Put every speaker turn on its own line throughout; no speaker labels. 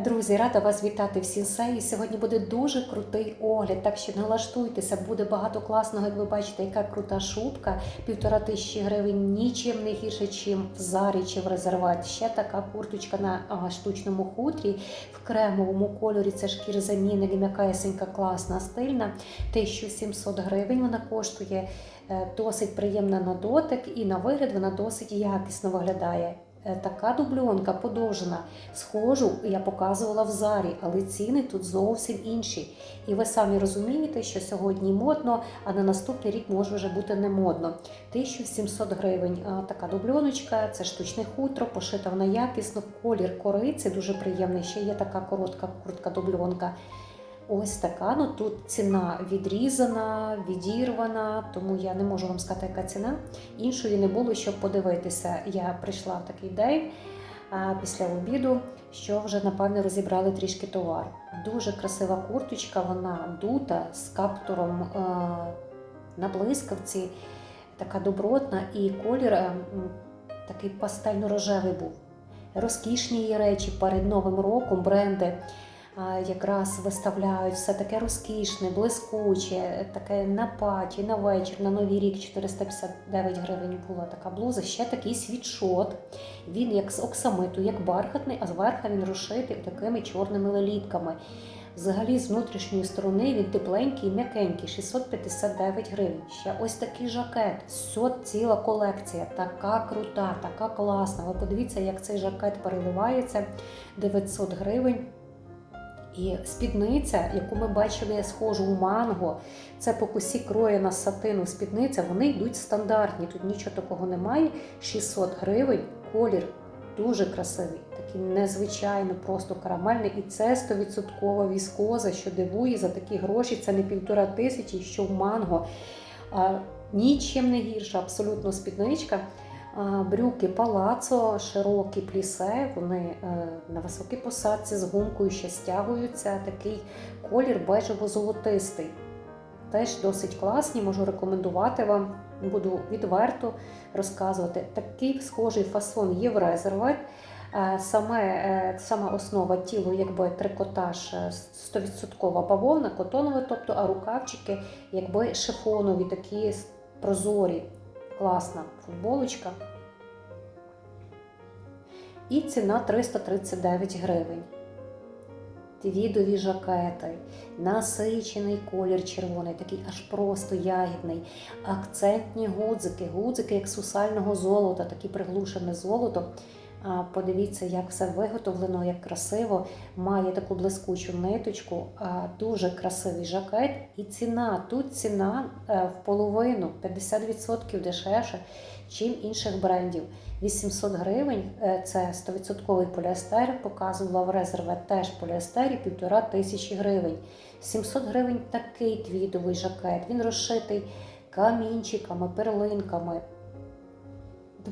Друзі, рада вас вітати в Сінсеї. Сьогодні буде дуже крутий огляд, так що налаштуйтеся, буде багато класного, як ви бачите, яка крута шубка. Півтора тисячі гривень, нічим не гірше, чим в зарі чи в резерваті. Ще така курточка на штучному хутрі в кремовому кольорі. Це шкір шкірзамінник, м'якесенька, класна, стильна. 1700 гривень вона коштує. Е, Досить приємна на дотик і на вигляд вона досить якісно виглядає. Е, Така дубльонка подовжена. Схожу я показувала в зарі, але ціни тут зовсім інші. І ви самі розумієте, що сьогодні модно, а на наступний рік може вже бути не модно. 1700 гривень. Така дубльоночка, це штучне хутро, пошита вона якісно, колір кориці дуже приємний. Ще є така коротка куртка дубльонка. Ось така. Ну тут ціна відрізана, відірвана, тому я не можу вам сказати, яка ціна. Іншої не було, щоб подивитися. Я прийшла в такий день після обіду, що вже напевне розібрали трішки товар. Дуже красива курточка, вона дута з каптуром е, на блискавці, така добротна, і колір е, такий пастельно-рожевий був. Розкішні її речі перед Новим роком бренди якраз виставляють все таке розкішне, блискуче, таке на паті, на вечір, на новий рік 459 гривень була така блуза. Ще такий світшот. Він як з оксамиту, як бархатний, а зверху він розшитий такими чорними лелітками. Взагалі, з внутрішньої сторони він тепленький м'якенький, 659 гривень. Ще ось такий жакет. Все ціла колекція, така крута, така класна. Ви подивіться, як цей жакет переливається 900 гривень. І спідниця, яку ми бачили схожу у манго, це по косі кроєна сатину спідниця, вони йдуть стандартні. Тут нічого такого немає. 600 гривень, колір дуже красивий, такий незвичайно, просто карамельний. І це 100% віскоза, що дивує за такі гроші. Це не півтора тисячі, що в манго. А, нічим не гірша, абсолютно спідничка. Брюки палацо, широкі плісе, вони е, на високій посадці з гумкою ще стягуються. Такий колір бежево-золотистий. Теж досить класні, можу рекомендувати вам. Буду відверто розказувати. Такий схожий фасон є в резервет. Е, Саме, е, сама основа тілу, якби трикотаж е, 100% бавовна, котонове, тобто, а рукавчики якби шифонові, такі прозорі. Класна футболочка. І ціна 339 гривень. Твідові жакети, насичений колір червоний, такий аж просто ягідний, акцентні гудзики, гудзики як сусального золота, такі приглушене золото. Подивіться, як все виготовлено, як красиво. Має таку блискучу ниточку, дуже красивий жакет. І ціна. Тут ціна е, в половину 50% дешевше, чим інших брендів. 800 гривень е, це 100% поліестер, показувала в резерве теж поліестер і півтора тисячі гривень. 700 гривень такий квітовий жакет. Він розшитий камінчиками, перлинками.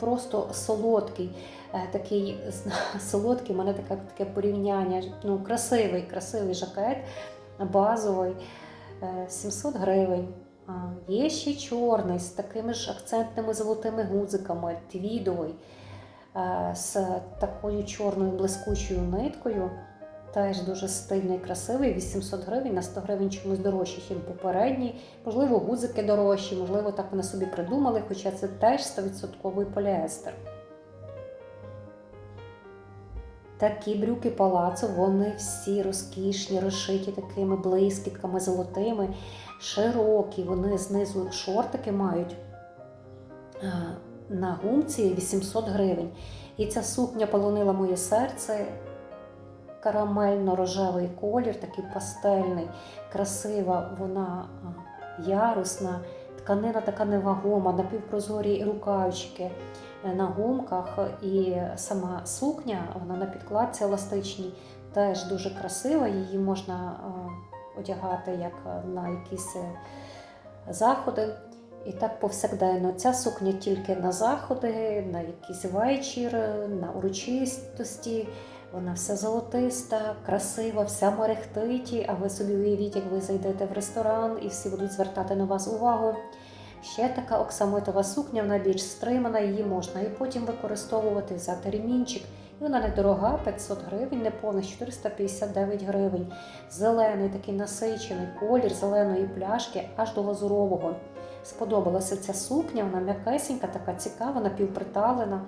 Просто солодкий, е, такий солодкий, у мене таке, таке порівняння. Ну, красивий, красивий жакет, базовий, е, 700 гривень. Є ще чорний з такими ж акцентними золотими гудзиками, твідовий, е, з такою чорною блискучою ниткою. Теж дуже стильний, красивий, 800 гривень на 100 гривень чомусь дорожче, ніж попередній. Можливо, гудзики дорожчі, можливо, так вони собі придумали, хоча це теж 100% поліестер. Такі брюки палацу, вони всі розкішні, розшиті такими блискітками золотими, широкі, вони знизу шортики мають е, на гумці 800 гривень. І ця сукня полонила моє серце. Карамельно-рожевий колір, такий пастельний, красива, вона ярусна, тканина така невагома, напівпрозорі рукавчики е, на гумках, і сама сукня, вона на підкладці еластичній, теж дуже красива. Її можна одягати як на якісь е, заходи. І так повсякденно. Ця сукня тільки на заходи, на якийсь вечір, на урочистості. Вона вся золотиста, красива, вся мерехтиті. А ви собі уявіть, як ви зайдете в ресторан і всі будуть звертати на вас увагу. Ще така оксамитова сукня, вона більш стримана, її можна і потім використовувати, взяти ремінчик. І вона недорога, 500 гривень, неповних 459 гривень. Зелений такий насичений колір зеленої пляшки аж до лазурового. Сподобалася ця сукня, вона м'якесенька, така цікава, напівприталена.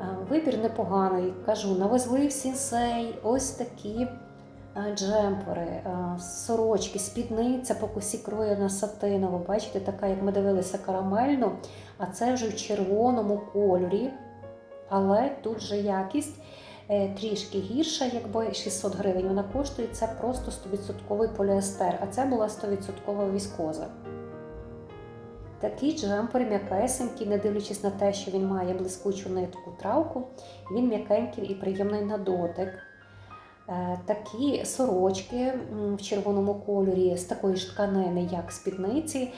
Е, Вибір непоганий. Кажу, навезли в сінсей ось такі е, джемпери, е, сорочки, спідниця по косі кроєна сатинова. Бачите, така, як ми дивилися, карамельну, а це вже в червоному кольорі. Але тут же якість трішки гірша, якби 600 гривень вона коштує. Це просто 100% поліестер, а це була 100% віскоза. Такий джемпер м'якесенький, не дивлячись на те, що він має блискучу нитку травку, він м'якенький і приємний на дотик. Е, Такі сорочки в червоному кольорі з такої ж тканини, як спідниці, е,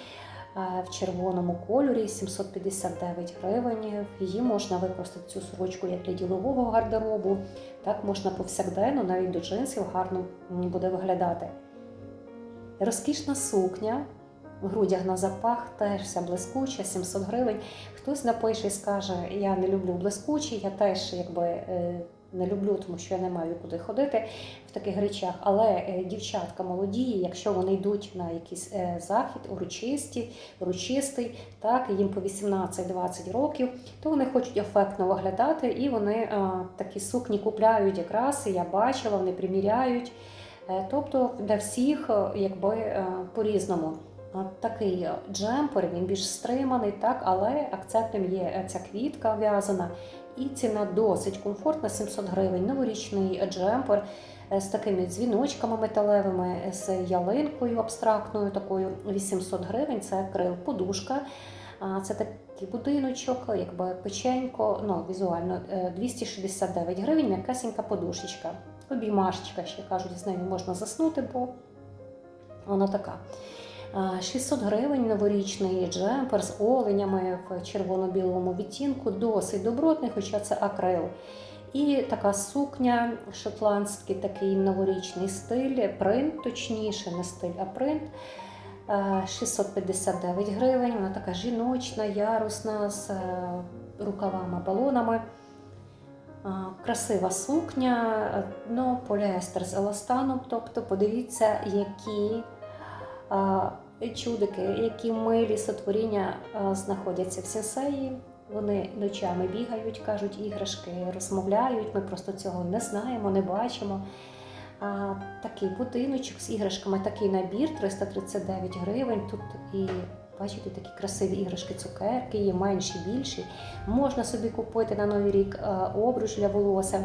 в червоному кольорі 759 гривень. Її можна використати цю сорочку як для ділового гардеробу, так можна повсякденно, навіть до джинсів гарно буде виглядати. Розкішна сукня в грудях на запах теж вся блискуча, 700 гривень. Хтось напише і скаже, я не люблю блискучі, я теж якби е, не люблю, тому що я не маю куди ходити в таких речах. Але е, дівчатка молоді, якщо вони йдуть на якийсь е, захід, урочисті, урочистий, так, їм по 18-20 років, то вони хочуть ефектно виглядати і вони такі сукні купляють якраз, я бачила, вони приміряють. Тобто для всіх якби е, по-різному. Такий джемпер, він більш стриманий, так, але акцентом є е, ця квітка в'язана. І ціна досить комфортна, 700 гривень. Новорічний джемпер е, з такими дзвіночками металевими, е, з ялинкою абстрактною, такою 800 гривень. Це акрил, подушка. Це такий будиночок, якби печенько, ну візуально е, 269 гривень, м'якесенька подушечка. Обіймашечка, ще кажуть, з нею можна заснути, бо вона така. А, 600 гривень новорічний джемпер з оленями в червоно-білому відтінку, досить добротний, хоча це акрил. І така сукня, шотландський такий новорічний стиль, принт, точніше, не стиль, а принт. Е, 659 гривень. Вона така жіночна, ярусна, з е, рукавами, балонами. Красива сукня, е, ну, поліестер з еластаном. Тобто, подивіться, які чудики, які милі сотворіння знаходяться в сенсеї. Вони ночами бігають, кажуть іграшки, розмовляють. Ми просто цього не знаємо, не бачимо. А, такий будиночок з іграшками, такий набір 339 гривень. Тут і бачите такі красиві іграшки, цукерки, є менші, більші. Можна собі купити на новий рік обруч для волосся.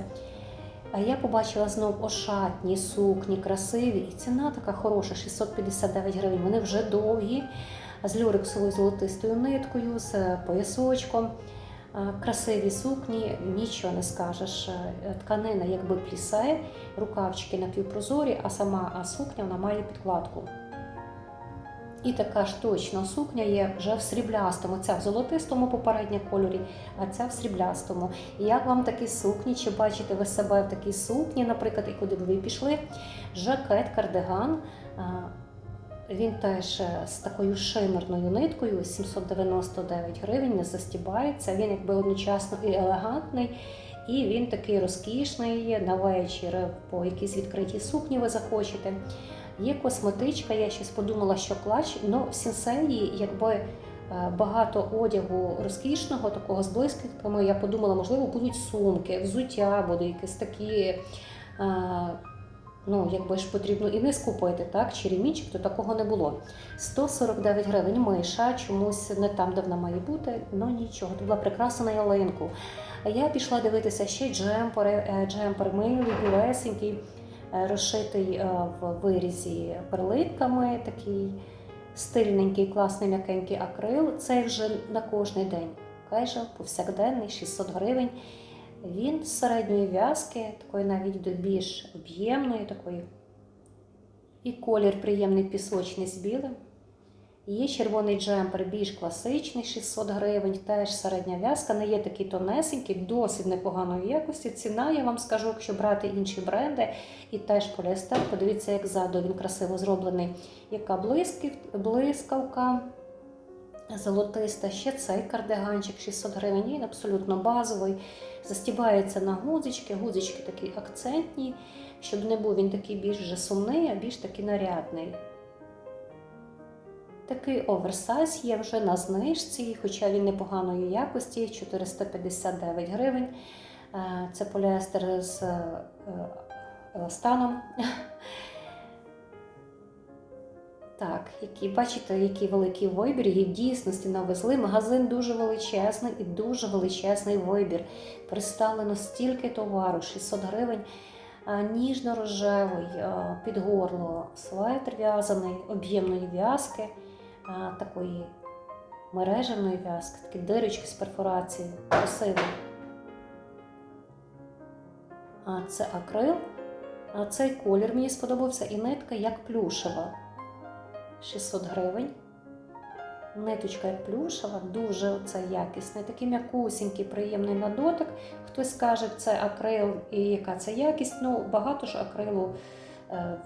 А я побачила знов ошатні сукні, красиві, і ціна така хороша 659 гривень. Вони вже довгі, з люрексовою золотистою ниткою, з поясочком. Красиві сукні, нічого не скажеш. Е, Тканина якби плісе, рукавчики напівпрозорі, а сама сукня вона має підкладку. І така ж точно сукня є вже в сріблястому. Ця в золотистому попередньо кольорі, а ця в сріблястому. І як вам такі сукні? Чи бачите ви себе в такій сукні, наприклад, і куди б ви пішли? Жакет, кардиган. Він теж е, з такою шимерною ниткою, 799 гривень, не застібається. Він якби одночасно і елегантний, і він такий розкішний на вечір по якійсь відкритій сукні ви захочете. Є косметичка, я щось подумала, що клач, ну в сенсеї, якби е, багато одягу розкішного, такого з блискітками, я подумала, можливо, будуть сумки, взуття буде якісь такі. е, Ну, якби ж потрібно і не скупити, так, чи ремінчик, то такого не було. 149 гривень миша, чомусь не там, де вона має бути, ну нічого, тут була прикраса на ялинку. Я пішла дивитися ще джемпери, е, джемпер милий, білесенький, розшитий е, в вирізі перлинками, такий стильненький, класний м'якенький акрил. Це вже на кожний день. Кайже повсякденний, 600 гривень. Він з середньої в'язки, такої навіть до більш об'ємної, такої. І колір приємний пісочний з білим. Є червоний джемпер, більш класичний, 600 гривень, теж середня в'язка, не є такий тонесенький, досить непоганої якості. Ціна, я вам скажу, якщо брати інші бренди, і теж поліестер, подивіться, як ззаду він красиво зроблений. Яка блискавка, золотиста. Ще цей кардиганчик 600 гривень. Він абсолютно базовий. Застібається на гудзички. Гудзички такі акцентні, щоб не був він такий більш сумний, а більш такий нарядний. Такий оверсайз є вже на знижці, хоча він непоганої якості 459 гривень. Е, Це поліестер з е, еластаном. Так, які, бачите, який великий вибір. Їх в дійсності навезли. Магазин дуже величезний і дуже величезний вибір. Представлено стільки товару, 600 гривень. Ніжно-рожевий, під горло, светр в'язаний, об'ємної в'язки, такої мережевної в'язки, такі дирочки з перфорацією, красивий. А це акрил. А цей колір мені сподобався і нитка як плюшева. 600 гривень. Ниточка як плюшева, дуже оце якісний, такий м'якусінький, приємний на дотик. Хтось каже, це акрил і яка це якість. Ну, багато ж акрилу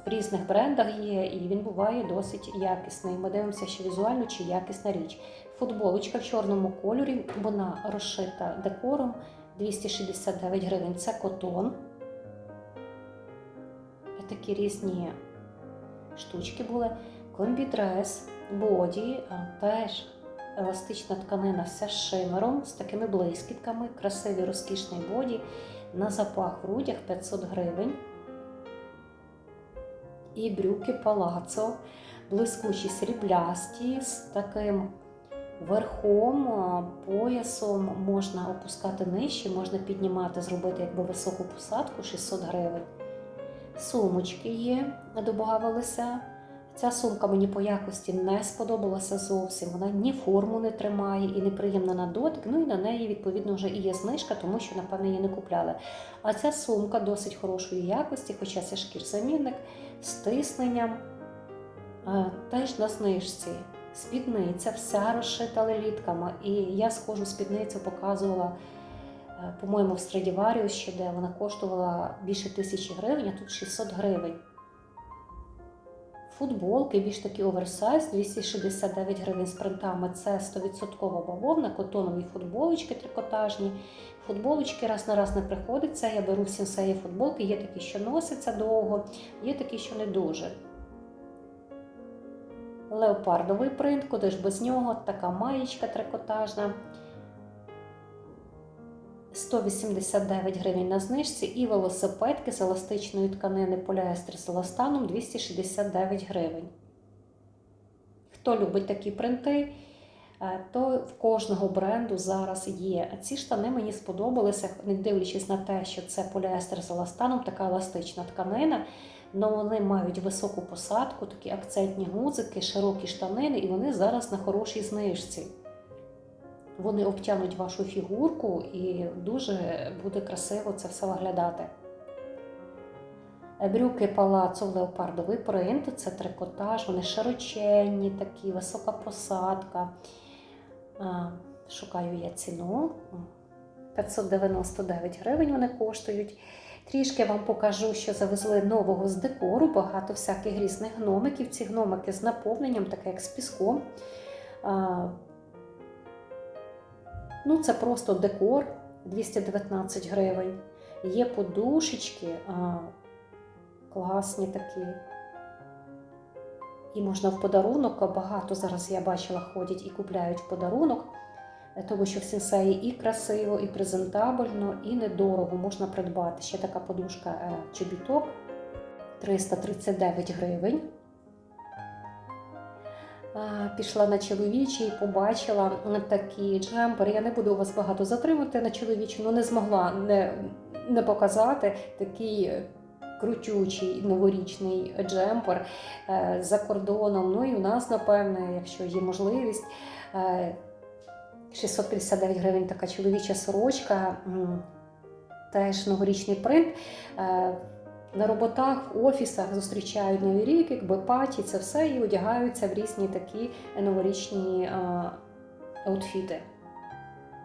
в різних брендах є, і він буває досить якісний. Ми дивимося, що візуально чи якісна річ. Футболочка в чорному кольорі, вона розшита декором 269 гривень. Це котон. Такі різні штучки були. Комбідрес, боді, теж еластична тканина вся з шимером, з такими блискітками, красивий розкішний боді. На запах в грудях 500 гривень. І брюки палацо, блискучі сріблясті, з таким верхом, поясом можна опускати нижче, можна піднімати, зробити якби високу посадку 600 гривень. Сумочки є, додавалися. Ця сумка мені по якості не сподобалася зовсім. Вона ні форму не тримає і неприємна на дотик. Ну і на неї, відповідно, вже і є знижка, тому що, напевно, її не купляли. А ця сумка досить хорошої якості, хоча це шкірзамінник з тисненням. Е, Теж на знижці. Спідниця вся розшита лелітками. І я схожу спідницю показувала, е, по-моєму, в Страдіваріус ще де вона коштувала більше тисячі гривень, а тут 600 гривень. Футболки, більш такі оверсайз, 269 гривень з принтами. Це 100% бавовна, котонові футболочки трикотажні. Футболочки раз на раз не приходиться. Я беру в сенсеї футболки, є такі, що носяться довго, є такі, що не дуже. Леопардовий принт, куди ж без нього, така маєчка трикотажна. 189 гривень на знижці і велосипедки з еластичної тканини поліестер з еластаном 269 гривень. Хто любить такі принти, е, то в кожного бренду зараз є. Ці штани мені сподобалися, не дивлячись на те, що це поліестер з еластаном, така еластична тканина. але вони мають високу посадку, такі акцентні гудзики, широкі штанини, і вони зараз на хорошій знижці. Вони обтянуть вашу фігурку і дуже буде красиво це все виглядати. Брюки палацу леопардовий принт, це трикотаж, вони широченні, такі, висока посадка. Шукаю я ціну. 599 гривень вони коштують. Трішки вам покажу, що завезли нового з декору, багато всяких різних гномиків. Ці гномики з наповненням, таке як з піском. Ну, це просто декор 219 гривень. Є подушечки, а, класні такі. І можна в подарунок. Багато зараз я бачила, ходять і купляють в подарунок, е, тому що в сенсеї і красиво, і презентабельно, і недорого можна придбати. Ще така подушка е, чобіток 339 гривень. Пішла на чоловічий і побачила такі джемпери. Я не буду вас багато затримувати на чоловічу, але не змогла не, не показати такий крутючий новорічний джемпер е, за кордоном. Ну і у нас, напевне, якщо є можливість. е, 659 гривень така чоловіча сорочка, теж новорічний принт. Е, на роботах, в офісах зустрічають новий рік, якби паті, це все і одягаються в різні такі новорічні аутфіти.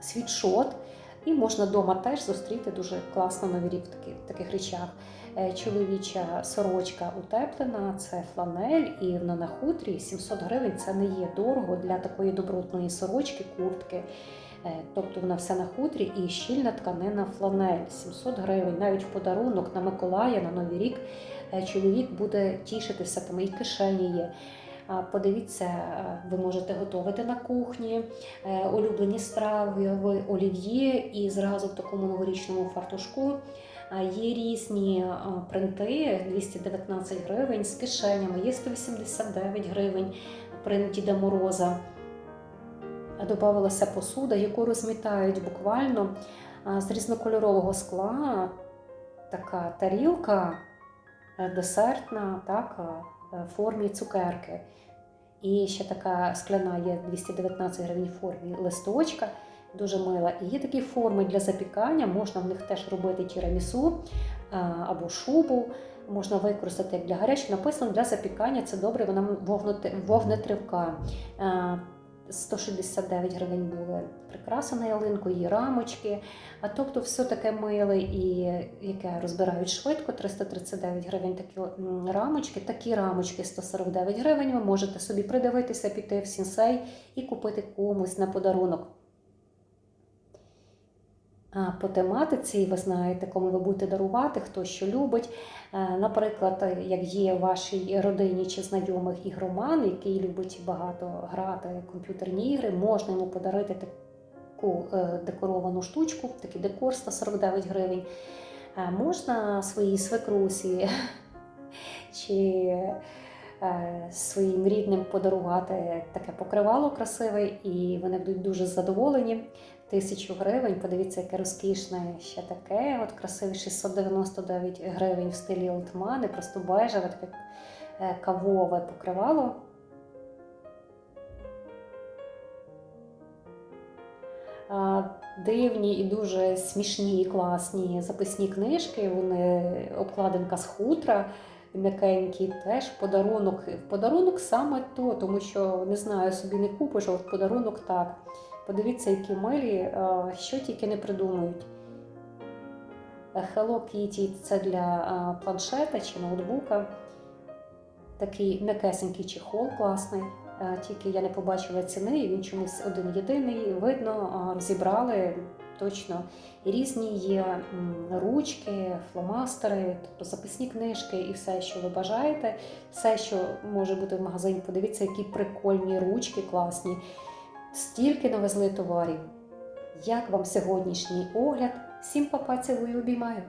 Світшот І можна вдома теж зустріти дуже класно новий рік в таки- в таких речах. Е, Чоловіча сорочка утеплена, це фланель, і вона на хутрі 700 гривень. Це не є дорого для такої добротної сорочки, куртки. Е, Тобто вона вся на хутрі і щільна тканина фланель 700 гривень. Навіть в подарунок на Миколая, на Новий рік е, чоловік буде тішитися, там і кишені є. Подивіться, е, ви можете готувати на кухні улюблені страви, ви олів'є і зразу в такому новорічному фартушку. Є різні принти 219 гривень з кишенями, є 189 гривень принт Діда Мороза. Добавилася посуда, яку розмітають буквально з різнокольорового скла. Така тарілка е, десертна, так, е, в формі цукерки. І ще така скляна є 219 гривень в формі листочка, дуже мила. І є такі форми для запікання, можна в них теж робити тірамісу або шубу. Можна використати як для гарячого. Написано для запікання це добре, вона вогнетривка. А, 169 гривень були прикраси на ялинку, її рамочки. А тобто все таке миле і яке розбирають швидко, 339 гривень такі рамочки. Такі рамочки 149 гривень. Ви можете собі придивитися, піти в сінсей і купити комусь на подарунок. По тематиці, ви знаєте, кому ви будете дарувати, хто що любить. Е, Наприклад, як є в вашій родині чи знайомих ігроман, який любить багато грати в комп'ютерні ігри, можна йому подарити таку е, декоровану штучку, такий декор 149 гривень. Е, Можна своїй свекрусі чи своїм рідним подарувати таке покривало красиве, і вони будуть дуже задоволені. Тисячу гривень, подивіться, яке розкішне ще таке. От красиве 699 гривень в стилі Олтмани, просто бежеве, таке е, кавове покривало. Дивні і дуже смішні і класні записні книжки. Вони обкладинка з хутра, м'якенькі, теж подарунок. Подарунок саме то, тому що не знаю, собі не купиш, а от подарунок так. Подивіться, які милі, що тільки не придумають. Е, Hello Kitty – це для планшета чи ноутбука. Такий м'якесенький чехол класний. Е, Тільки я не побачила ціни, і він чомусь один єдиний. Видно, розібрали точно. Різні є ручки, фломастери, тобто записні книжки і все, що ви бажаєте, все, що може бути в магазині. Подивіться, які прикольні ручки класні. Стільки навезли товарів. Як вам сьогоднішній огляд? Всім папа цілую обіймаю.